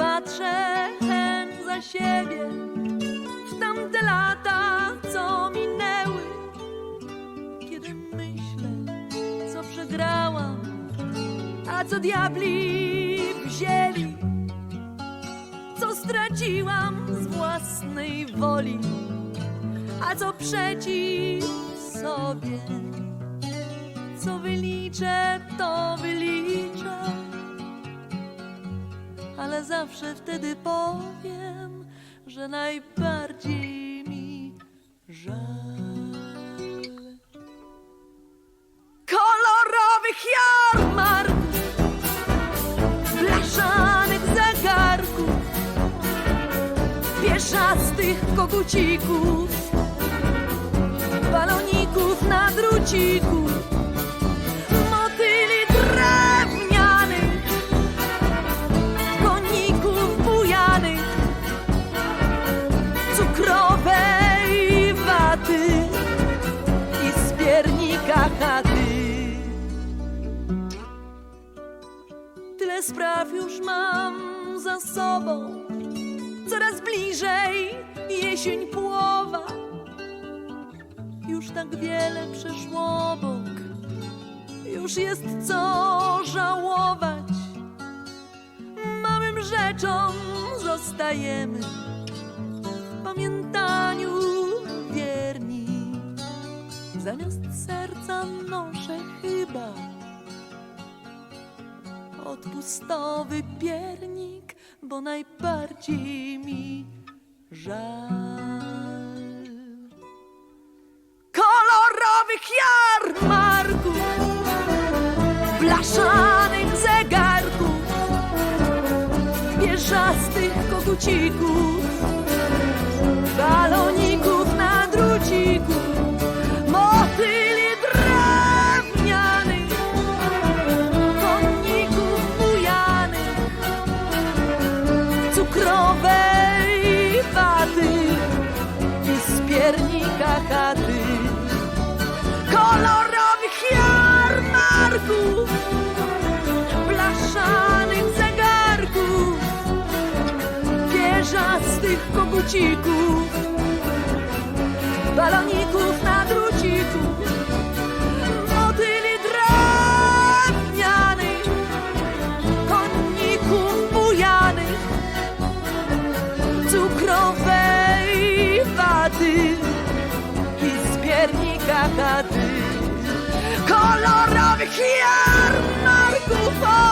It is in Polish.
patrzę za siebie w tamte lata, co minęły. Kiedy myślę, co przegrałam, a co diabli wzięli, co straciłam z własnej woli, a co przeciw sobie. Co wyliczę, to wyliczę ale zawsze wtedy powiem, że najbardziej mi żal. Kolorowych jarmarków, blaszanych zegarków, pieszastych kogucików, baloników na druciku, z piernika chaty. Tyle spraw już mam za sobą, coraz bliżej jesień połowa. Już tak wiele przeszło obok, już jest co żałować małym rzeczom zostajemy w pamiętaniu Zamiast serca noszę chyba odpustowy piernik, bo najbardziej mi żal. Kolorowych jarmarków, blaszanych zegarków, pierzastych kogucików, baloników piernika chaty, kolorowych jarmarków, blaszanych zegarków, pierzastych kogucików, baloników color of here my goofy